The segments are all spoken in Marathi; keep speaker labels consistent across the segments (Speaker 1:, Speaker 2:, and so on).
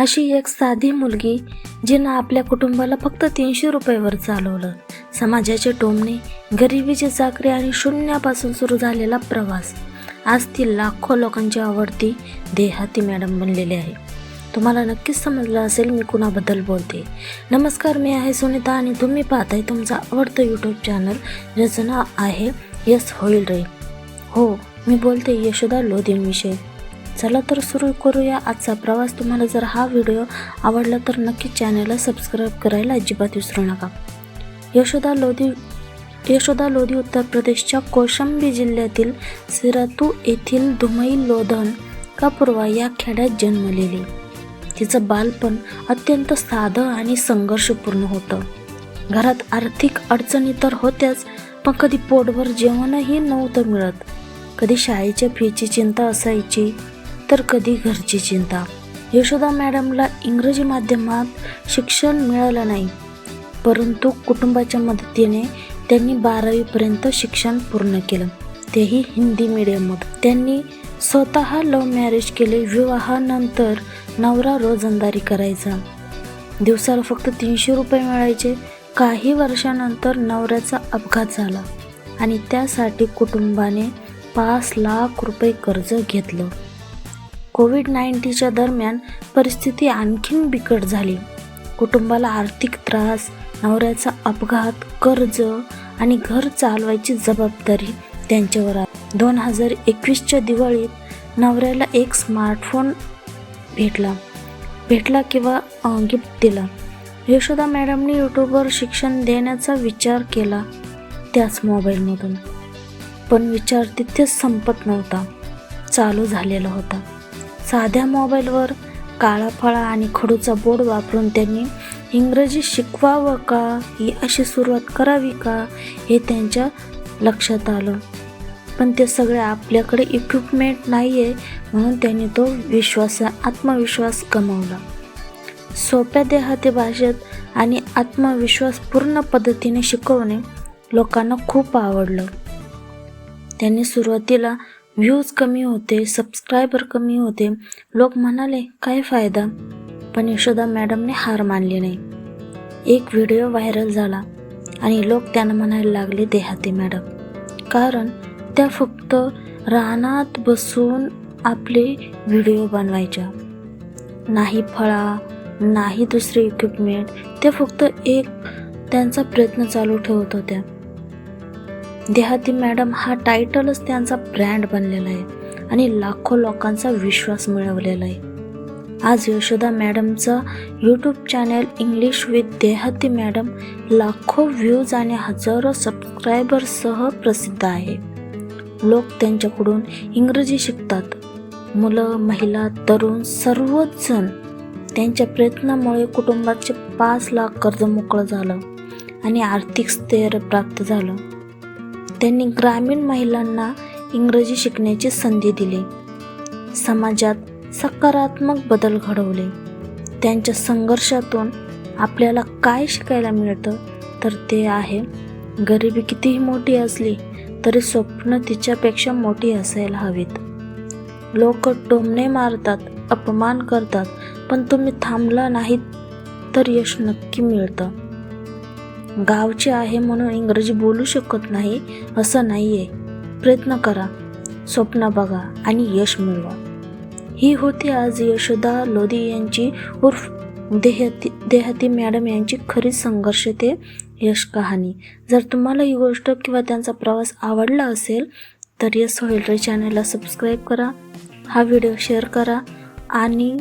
Speaker 1: अशी एक साधी मुलगी जिनं आपल्या कुटुंबाला फक्त तीनशे रुपयावर चालवलं. समाजाचे टोमणे गरिबीची चाकरी आणि शून्यापासून सुरू झालेला प्रवास. आज ती लाखो लोकांची आवडती देहाती मॅडम बनलेली आहे. तुम्हाला नक्कीच समजलं असेल मी कुणाबद्दल बोलते. नमस्कार मी आहे सुनीता आणि तुम्ही पाहताय तुमचं आवडतं यूट्यूब चॅनल ज्याचं नाव आहे यस होईल रे. हो मी बोलते यशोदा लोधींविषयी. चला तर सुरू करूया आजचा प्रवास. तुम्हाला जर हा व्हिडिओ आवडला तर नक्की चॅनलला सबस्क्राईब करायला अजिबात विसरू नका. यशोदा लोधी यशोदा लोधी उत्तर प्रदेशच्या कौशंबी जिल्ह्यातील सिरातू येथील धुमई लोधन कापूर्वा या खेड्यात जन्मलेली तिचं बालपण अत्यंत साधं आणि संघर्षपूर्ण होतं. घरात आर्थिक अडचणी तर होत्याच पण कधी पोटभर जेवणही नव्हतं मिळत. कधी शाळेच्या फीची चिंता असायची तर कधी घरची चिंता. यशोदा मॅडमला इंग्रजी माध्यमात शिक्षण मिळालं नाही. परंतु कुटुंबाच्या मदतीने त्यांनी बारावीपर्यंत शिक्षण पूर्ण केलं. तेही हिंदी मिडियममध्ये त्यांनी स्वतः लव्ह मॅरेज केले. विवाहानंतर नवरा रोजंदारी करायचा. दिवसाला फक्त तीनशे रुपये मिळायचे. काही वर्षानंतर नवऱ्याचा अपघात झाला आणि त्यासाठी कुटुंबाने पाच लाख रुपये कर्ज घेतलं. कोविड नाईन्टीनच्या दरम्यान परिस्थिती आणखीन बिकट झाली. कुटुंबाला आर्थिक त्रास नवऱ्याचा अपघात कर्ज आणि घर चालवायची जबाबदारी त्यांच्यावर आली. दोन हजार एकवीसच्या दिवाळीत नवऱ्याला एक स्मार्टफोन भेटला. भेटला किंवा गिफ्ट दिला. यशोदा मॅडमने यूट्यूबवर शिक्षण देण्याचा विचार केला त्याच मोबाईलमधून. पण विचार तिथेच संपत नव्हता. चालू झालेला होता. साध्या मोबाईलवर काळा फळा आणि खडूचा बोर्ड वापरून त्यांनी इंग्रजी शिकवावं का? ही अशी सुरुवात करावी का? हे त्यांच्या लक्षात आलं. पण ते सगळे आपल्याकडे इक्विपमेंट नाही आहे म्हणून त्यांनी तो विश्वास आत्मविश्वास गमावला. सोप्या देहाती भाषेत आणि आत्मविश्वासपूर्ण पद्धतीने शिकवणे लोकांना खूप आवडलं. त्यांनी सुरुवातीला व्ह्यूज कमी होते सबस्क्रायबर कमी होते. लोक म्हणाले काय फायदा? पण यशोदा मॅडमने हार मानली नाही. एक व्हिडिओ व्हायरल झाला आणि लोक त्यांना म्हणायला लागले देहाती मॅडम. कारण त्या फक्त रानात बसून आपले व्हिडिओ बनवायच्या. नाही फळा नाही दुसरे इक्विपमेंट ते फक्त एक त्यांचा प्रयत्न चालू ठेवत होत्या. देहाती मॅडम हा टायटलच त्यांचा ब्रँड बनलेला आहे आणि लाखो लोकांचा विश्वास मिळवलेला आहे. आज Yashoda मॅडमचा YouTube channel English with Dehati madam लाखो व्ह्यूज आणि हजारो सबस्क्रायबर्ससह प्रसिद्ध आहे. लोक त्यांच्याकडून इंग्रजी शिकतात. मुलं महिला तरुण सर्वच जण त्यांच्या प्रयत्नामुळे कुटुंबाचे पाच लाख कर्ज मोकळं झालं आणि आर्थिक स्थैर्य प्राप्त झालं. त्यांनी ग्रामीण महिलांना इंग्रजी शिकण्याची संधी दिली. समाजात सकारात्मक बदल घडवले. त्यांच्या संघर्षातून आपल्याला काय शिकायला मिळतं? तर ते आहे गरिबी कितीही मोठी असली तरी स्वप्न तिच्यापेक्षा मोठी असायला हवीत. लोक टोमणे मारतात अपमान करतात पण तुम्ही थांबला नाहीत तर यश नक्की मिळतं. गावचे आहे म्हणून इंग्रजी बोलू शकत नाही असं नाही आहे प्रयत्न करा. स्वप्न बघा आणि यश मिळवा. ही होती आज यशोदा लोधी यांची उर्फ देहती देहाती मॅडम यांची खरी संघर्ष ते यश कहाणी. जर तुम्हाला ही गोष्ट किंवा त्यांचा प्रवास आवडला असेल तर यस होईल चॅनलला सबस्क्राईब करा हा व्हिडिओ शेअर करा आणि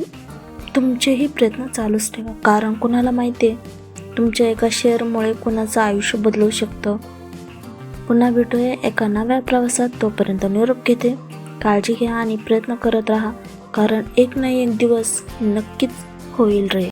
Speaker 1: तुमचेही प्रयत्न चालूच ठेवा कारण कुणाला माहिती आहे तुमच्या एका शेअरमुळे कुणाचं आयुष्य बदलू शकतं? पुन्हा भेटूया एका नव्या प्रवासात. तोपर्यंत निरोप घेते. काळजी घ्या आणि प्रयत्न करत राहा. कारण एक ना एक दिवस नक्कीच होईल रे.